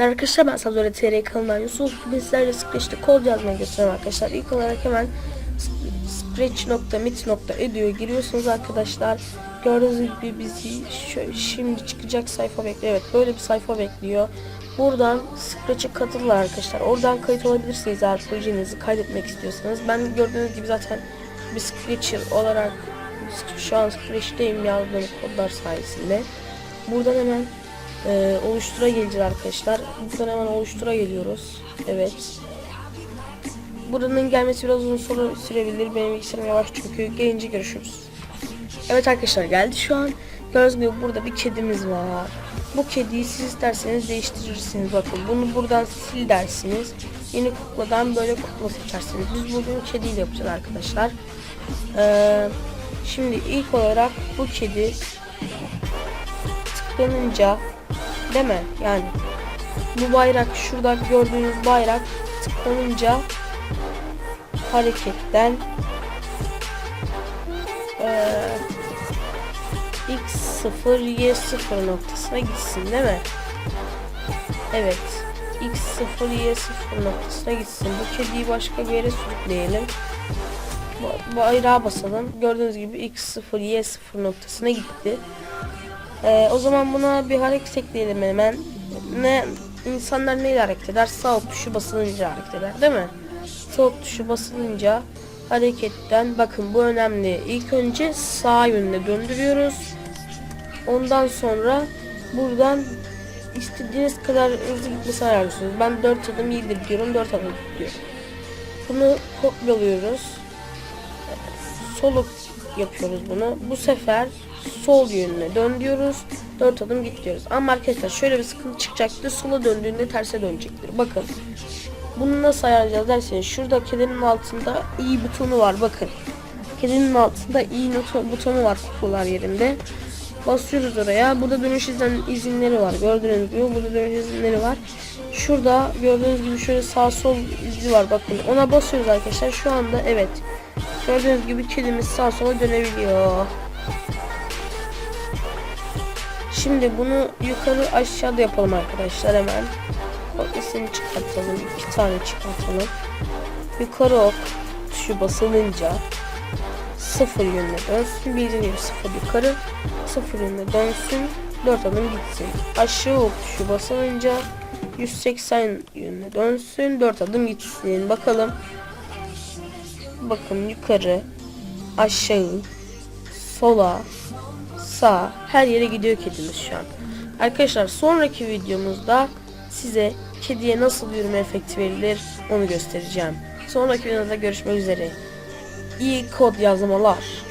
Arkadaşlar ben Sadore TR kanalından Yusuf. Bugün sizlerle Scratch'te kod yazmayı göstereyim arkadaşlar. İlk olarak hemen scratch.mit.edu'ya giriyorsunuz arkadaşlar. Gördüğünüz gibi bizi şöyle şimdi çıkacak sayfa bekliyor. Evet böyle bir sayfa bekliyor. Buradan Scratch'e katılın arkadaşlar. Oradan kayıt olabilirsiniz eğer projenizi kaydetmek istiyorsanız. Ben gördüğünüz gibi zaten bir Scratcher olarak şu an Scratch'teyim yazdığım kodlar sayesinde. Buradan hemen e, oluştura geleceğiz arkadaşlar. Buradan hemen oluştura geliyoruz. Evet. Buranın gelmesi biraz uzun süre- sürebilir. Benim bilgisayarım yavaş çünkü gelince görüşürüz. Evet arkadaşlar geldi şu an. Gördüğünüz gibi burada bir kedimiz var. Bu kediyi siz isterseniz değiştirirsiniz. Bakın bunu buradan sil dersiniz. Yeni kukladan böyle kukla seçersiniz. Biz bugün kediyle yapacağız arkadaşlar. Ee, şimdi ilk olarak bu kedi tıklanınca değil mi? Yani bu bayrak şurada gördüğünüz bayrak tıklanınca hareketten eee x0 y0 noktasına gitsin değil mi? Evet. x0 y0 noktasına gitsin. Bu kediyi başka bir yere sürükleyelim. Bayrağa basalım. Gördüğünüz gibi x0 y0 noktasına gitti. Ee, o zaman buna bir hareket ekleyelim hemen. Ne insanlar neyle hareket eder? Sağ ok tuşu basılınca hareket eder, değil mi? Sağ ok tuşu basılınca hareketten bakın bu önemli. İlk önce sağ yönüne döndürüyoruz. Ondan sonra buradan istediğiniz kadar hızlı gitmesini ayarlıyorsunuz. Ben 4 adım iyidir diyorum, 4 adım diyorum. Bunu kopyalıyoruz. Sol ok yapıyoruz bunu. Bu sefer sol yönüne dön diyoruz. 4 adım git diyoruz. Ama arkadaşlar şöyle bir sıkıntı çıkacaktır. Sola döndüğünde terse dönecektir. Bakın. Bunu nasıl ayarlayacağız derseniz şurada kedinin altında i butonu var bakın. Kedinin altında i butonu var kuklalar yerinde. Basıyoruz oraya. Burada dönüş izlen izinleri var. Gördüğünüz gibi burada dönüş izinleri var. Şurada gördüğünüz gibi şöyle sağ sol izi var bakın. Ona basıyoruz arkadaşlar. Şu anda evet. Gördüğünüz gibi kedimiz sağ sola dönebiliyor. Şimdi bunu yukarı aşağıda yapalım arkadaşlar hemen. Kopyasını çıkartalım. iki tane çıkartalım. Yukarı ok tuşu basılınca sıfır yönüne dönsün. Bildiğiniz gibi sıfır yukarı. Sıfır yönüne dönsün. Dört adım gitsin. Aşağı ok tuşu basılınca 180 yönüne dönsün. Dört adım gitsin. Bakalım. Bakın yukarı, aşağı, sola, sağ her yere gidiyor kedimiz şu an. Arkadaşlar sonraki videomuzda size kediye nasıl yürüme efekti verilir onu göstereceğim. Sonraki videoda görüşmek üzere. İyi kod yazmalar.